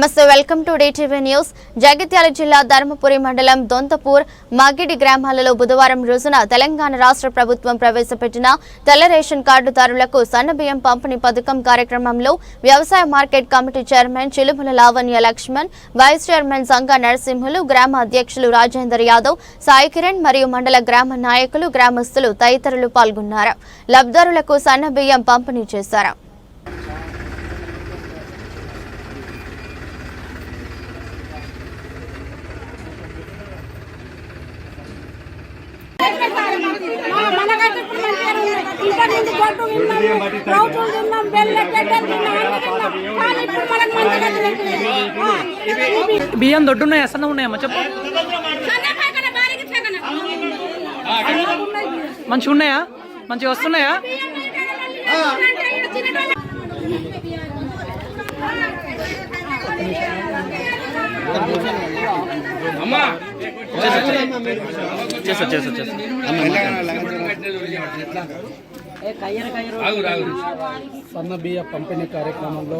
నమస్తే welcome to TV news. Jagtial జిల్లా ధర్మపురి మండలం దొంతపూర్ మాగిడి గ్రామాలలో బుధవారం రోజున తెలంగాణ రాష్ట్ర ప్రభుత్వం ప్రవేశపెట్టిన తెల్ల రేషన్ కార్డుదారులకు సన్నబియ్యం పంపిణీ పథకం కార్యక్రమంలో వ్యవసాయ market committee chairman Chilumula Lavanya Laxman vice chairman Sanga Narasimhulu గ్రామ అధ్యక్షులు రాజేందర్ యాదవ్ సాయి కిరణ్ మరియు మండల గ్రామ నాయకులు గ్రామస్తులు తదితరులు పాల్గొన్నారు. లబ్ధారులకు సన్నబియ్యం పంపిణీ చేశారు. బియ్యం దొడ్డున్నాయా? సన్న ఉన్నాయమ్మా చెప్పు. మంచిగా ఉన్నాయా? మంచిగా వస్తున్నాయా? మీదకైనా మళ్ళీ అంటే సన్న బియ్య పంపిణీ కార్యక్రమంలో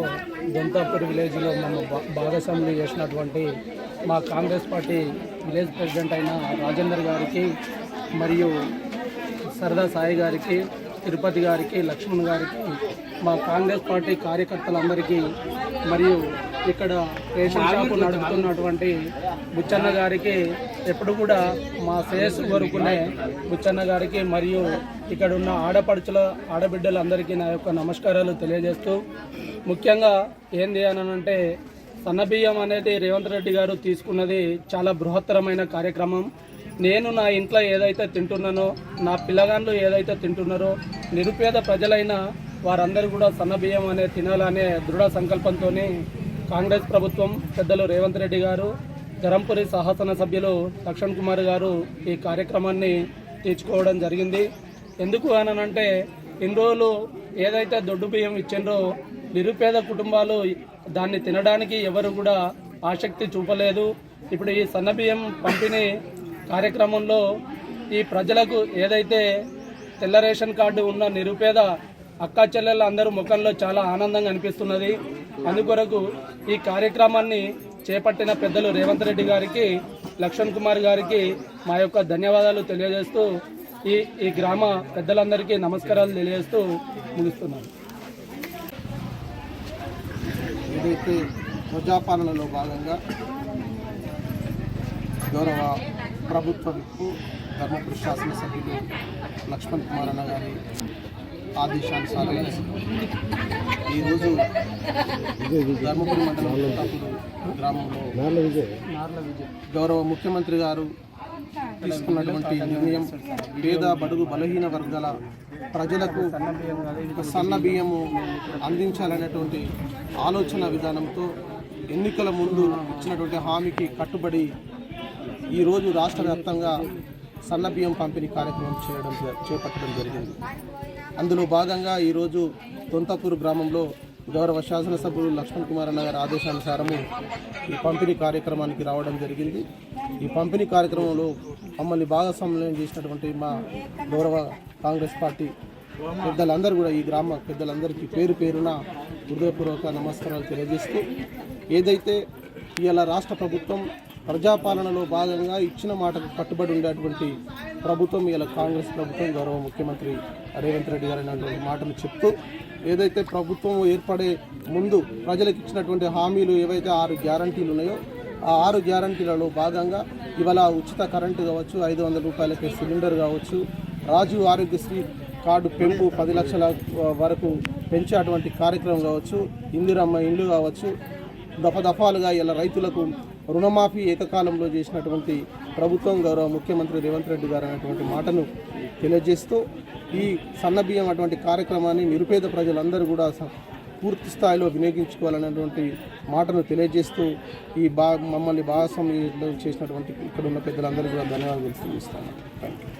దొంతాపూర్ విలేజ్లో మనం భా- భాగస్వాములు చేసినటువంటి మా కాంగ్రెస్ పార్టీ విలేజ్ ప్రెసిడెంట్ అయిన రాజేందర్ గారికి మరియు సరదా సాయి గారికి తిరుపతి గారికి లక్ష్మణ్ గారికి మా కాంగ్రెస్ పార్టీ కార్యకర్తలందరికీ మరియు ఇక్కడ రేషన్ షాపు నడుపుతున్నటువంటి బుచ్చన్న గారికి ఎప్పుడు కూడా మా శ్రేయస్సు కోరుకునే బుచ్చన్న గారికి మరియు ఇక్కడ ఉన్న ఆడపడుచుల ఆడబిడ్డలందరికీ నా యొక్క నమస్కారాలు తెలియజేస్తూ ముఖ్యంగా ఏంది అని అంటే సన్నబియ్యం అనేది రేవంత్ రెడ్డి గారు తీసుకున్నది చాలా బృహత్తరమైన కార్యక్రమం. నేను నా ఇంట్లో ఏదైతే తింటున్నానో నా పిల్లగాళ్ళు ఏదైతే తింటున్నారో నిరుపేద ప్రజలైన వారందరూ కూడా సన్నబియ్యం అనే తినాలనే దృఢ సంకల్పంతో కాంగ్రెస్ ప్రభుత్వం పెద్దలు రేవంత్ రెడ్డి గారు ధరంపురి శాసన సభ్యులు లక్ష్మణ్ కుమార్ గారు ఈ కార్యక్రమాన్ని తీర్చుకోవడం జరిగింది. ఎందుకు అనంటే ఇన్ని రోజులు ఏదైతే దొడ్డు బియ్యం ఇచ్చిండ్రో నిరుపేద కుటుంబాలు దాన్ని తినడానికి ఎవరు కూడా ఆసక్తి చూపలేదు. ఇప్పుడు ఈ సన్న బియ్యం పంపిణీ కార్యక్రమంలో ఈ ప్రజలకు ఏదైతే తెల్ల రేషన్ కార్డు ఉన్న నిరుపేద అక్క చెల్లెళ్ళ అందరూ ముఖంలో చాలా ఆనందంగా అనిపిస్తున్నది. అందుకొరకు ఈ కార్యక్రమాన్ని చేపట్టిన పెద్దలు రేవంత్ రెడ్డి గారికి లక్ష్మణ్ కుమార్ గారికి మా యొక్క ధన్యవాదాలు తెలియజేస్తూ ఈ ఈ గ్రామ పెద్దలందరికీ నమస్కారాలు తెలియజేస్తూ ముగిస్తున్నాను. ఏదైతే ప్రజాపాలనలో భాగంగా గౌరవ ప్రభుత్వ ధర్మపురి శాసనసభ్యులు లక్ష్మణ్ కుమార్ అన్న గారి ఆదేశానుసారం ఈరోజు ధర్మపురి మండలం గ్రామంలో గౌరవ ముఖ్యమంత్రి గారు తీసుకున్నటువంటి నిర్ణయం పేద బడుగు బలహీన వర్గాల ప్రజలకు సన్న బియ్యము అందించాలనేటువంటి ఆలోచన విధానంతో ఎన్నికల ముందు ఇచ్చినటువంటి హామీకి కట్టుబడి ఈరోజు రాష్ట్ర వ్యాప్తంగా సన్న బియ్యం పంపిణీ కార్యక్రమం చేయడం చేపట్టడం జరిగింది. అందులో భాగంగా ఈరోజు తొంతపూర్ గ్రామంలో గౌరవ శాసనసభ్యులు లక్ష్మణ్ కుమార్ అన్న గారి ఆదేశానుసారము ఈ పంపిణీ కార్యక్రమానికి రావడం జరిగింది. ఈ పంపిణీ కార్యక్రమంలో మమ్మల్ని భాగస్వామ్యం చేసినటువంటి మా గౌరవ కాంగ్రెస్ పార్టీ పెద్దలందరూ కూడా ఈ గ్రామ పెద్దలందరికీ పేరు పేరున హృదయపూర్వక నమస్కారాలు తెలియజేస్తూ ఏదైతే ఇవాళ రాష్ట్ర ప్రభుత్వం ప్రజాపాలనలో భాగంగా ఇచ్చిన మాటకు కట్టుబడి ఉండేటువంటి ప్రభుత్వం ఇలా కాంగ్రెస్ ప్రభుత్వం గౌరవ ముఖ్యమంత్రి రేవంత్ రెడ్డి గారు అనేటువంటి మాటలు చెప్తూ ఏదైతే ప్రభుత్వం ఏర్పడే ముందు ప్రజలకు ఇచ్చినటువంటి హామీలు ఏవైతే ఆరు గ్యారంటీలు ఉన్నాయో ఆ ఆరు గ్యారంటీలలో భాగంగా ఇవాళ ఉచిత కరెంటు కావచ్చు ఐదు వందల రూపాయలకి సిలిండర్ కావచ్చు రాజీవ్ ఆరోగ్యశ్రీ కార్డు పెంపు పది లక్షల వరకు పెంచేటువంటి కార్యక్రమం కావచ్చు ఇందిరమ్మ ఇండ్లు కావచ్చు దఫదఫాలుగా ఇలా రైతులకు రుణమాఫీ ఏకకాలంలో చేసినటువంటి ప్రభుత్వం గౌరవ ముఖ్యమంత్రి రేవంత్ రెడ్డి గారు అనేటువంటి మాటను తెలియజేస్తూ ఈ సన్నబియ్యం అటువంటి కార్యక్రమాన్ని నిరుపేద ప్రజలందరూ కూడా పూర్తి స్థాయిలో వినియోగించుకోవాలనేటువంటి మాటను తెలియజేస్తూ ఈ బా మమ్మల్ని భాగస్వామ్యం చేసినటువంటి ఇక్కడ ఉన్న పెద్దలందరికీ కూడా ధన్యవాదాలు తెలియజేస్తాను థ్యాంక్ యూ